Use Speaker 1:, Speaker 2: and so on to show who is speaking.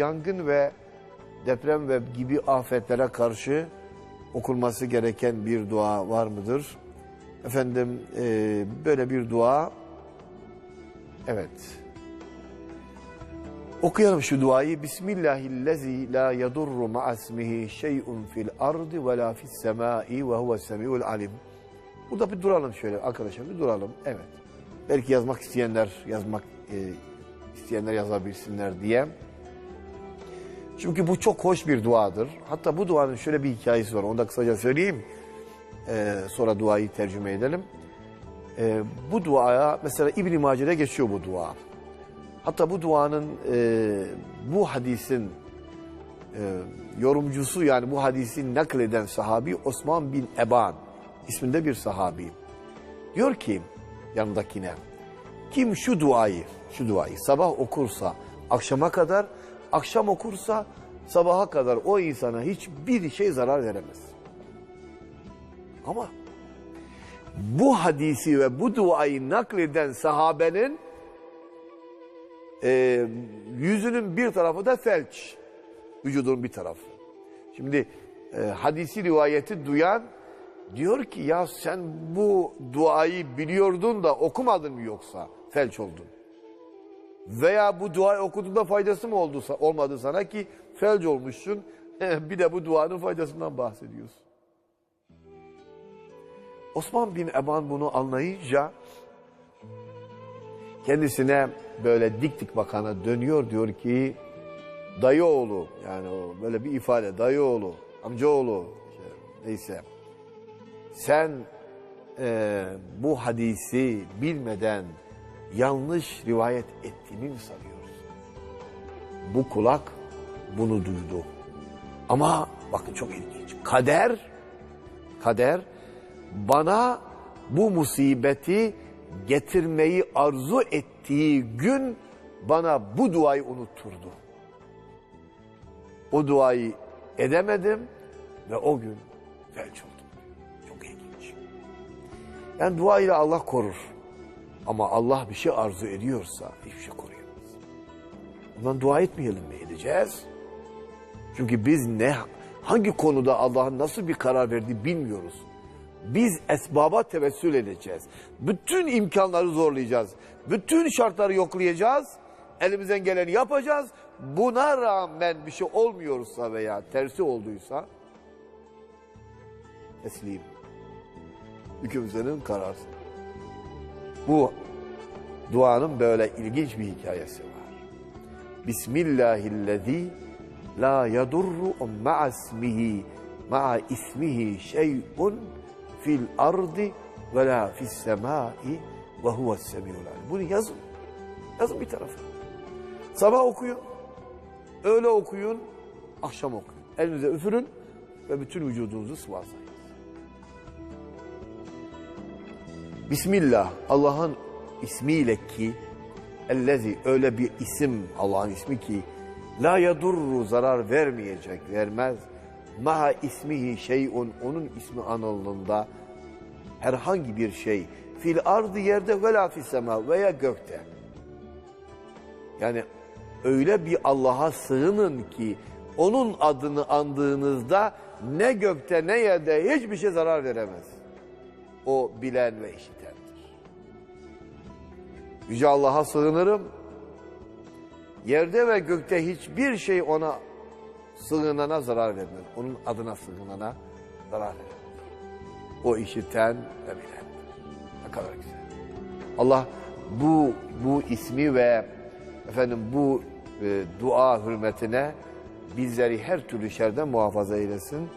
Speaker 1: Yangın ve deprem ve gibi afetlere karşı okunması gereken bir dua var mıdır? Efendim e, böyle bir dua evet. Okuyalım şu duayı. Bismillahillezî la yadurru ma'asmihi şey'un fil ardı ve la fis semâi ve huves semiul alim. Burada bir duralım şöyle arkadaşlar bir duralım. Evet. Belki yazmak isteyenler yazmak e, isteyenler yazabilsinler diye çünkü bu çok hoş bir duadır. Hatta bu duanın şöyle bir hikayesi var. Onu da kısaca söyleyeyim. Ee, sonra duayı tercüme edelim. Ee, bu duaya mesela İbn-i Mace'de geçiyor bu dua. Hatta bu duanın e, bu hadisin e, yorumcusu yani bu hadisi nakleden sahabi Osman bin Eban isminde bir sahabi. Diyor ki yanındakine kim şu duayı şu duayı sabah okursa akşama kadar akşam okursa sabaha kadar o insana hiçbir şey zarar veremez. Ama bu hadisi ve bu duayı nakleden sahabenin e, yüzünün bir tarafı da felç. Vücudun bir tarafı. Şimdi e, hadisi rivayeti duyan diyor ki ya sen bu duayı biliyordun da okumadın mı yoksa felç oldun. Veya bu duayı okuduğunda faydası mı oldu, olmadı sana ki felç olmuşsun. Bir de bu duanın faydasından bahsediyorsun. Osman bin Eban bunu anlayınca kendisine böyle dik dik bakana dönüyor diyor ki dayı oğlu yani o böyle bir ifade dayı oğlu amcaoğlu işte, neyse sen e, bu hadisi bilmeden yanlış rivayet ettiğini mi sanıyorsun? Bu kulak bunu duydu. Ama bakın çok ilginç. Kader, kader bana bu musibeti getirmeyi arzu ettiği gün bana bu duayı unutturdu. O duayı edemedim ve o gün felç oldum. Çok ilginç. Yani dua Allah korur. Ama Allah bir şey arzu ediyorsa hiçbir şey koruyamaz. Ondan dua etmeyelim mi? Edeceğiz. Çünkü biz ne, hangi konuda Allah'ın nasıl bir karar verdiği bilmiyoruz. Biz esbaba tevessül edeceğiz. Bütün imkanları zorlayacağız. Bütün şartları yoklayacağız. Elimizden geleni yapacağız. Buna rağmen bir şey olmuyorsa veya tersi olduysa teslim. Hükümsenin kararı. Bu duanın böyle ilginç bir hikayesi var. Bismillahillezî la yadurru ma'a ismihi ma'a ismihi şey'un fil ardı ve la fis semai ve huves semiyul alim. Bunu yazın. Yazın bir tarafa. Sabah okuyun, öğle okuyun, akşam okuyun. Elinize üfürün ve bütün vücudunuzu sıvazlayın. Bismillah Allah'ın ismiyle ki ellezi öyle bir isim Allah'ın ismi ki la yadurru zarar vermeyecek vermez maha ismihi şeyun onun ismi anıldığında herhangi bir şey fil ardı yerde ve la sema veya gökte yani öyle bir Allah'a sığının ki onun adını andığınızda ne gökte ne yerde hiçbir şey zarar veremez. O bilen ve işitendir. Yüce Allah'a sığınırım. Yerde ve gökte hiçbir şey ona sığınana zarar vermez. Onun adına sığınana zarar vermez. O işiten ve bilendir. Ne kadar güzel. Allah bu bu ismi ve efendim bu e, dua hürmetine bizleri her türlü şerden muhafaza eylesin.